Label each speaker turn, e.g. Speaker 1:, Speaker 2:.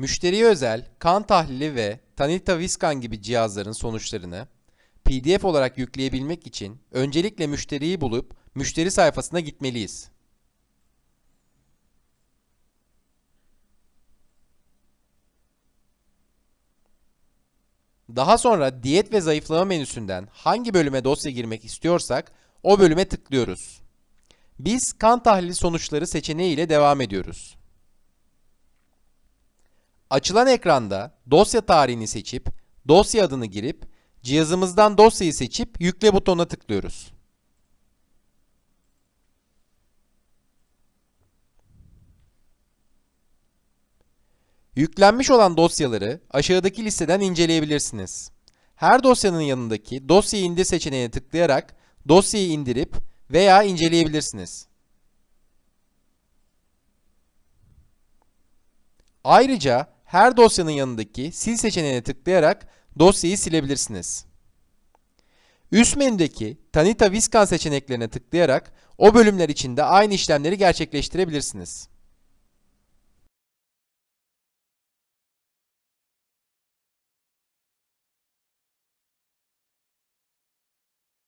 Speaker 1: Müşteriye özel kan tahlili ve Tanita Viscan gibi cihazların sonuçlarını PDF olarak yükleyebilmek için öncelikle müşteriyi bulup müşteri sayfasına gitmeliyiz. Daha sonra diyet ve zayıflama menüsünden hangi bölüme dosya girmek istiyorsak o bölüme tıklıyoruz. Biz kan tahlili sonuçları seçeneği ile devam ediyoruz. Açılan ekranda dosya tarihini seçip dosya adını girip cihazımızdan dosyayı seçip yükle butonuna tıklıyoruz. Yüklenmiş olan dosyaları aşağıdaki listeden inceleyebilirsiniz. Her dosyanın yanındaki dosyayı indir seçeneğine tıklayarak dosyayı indirip veya inceleyebilirsiniz. Ayrıca her dosyanın yanındaki sil seçeneğine tıklayarak dosyayı silebilirsiniz. Üst menüdeki Tanita Viscan seçeneklerine tıklayarak o bölümler içinde aynı işlemleri gerçekleştirebilirsiniz.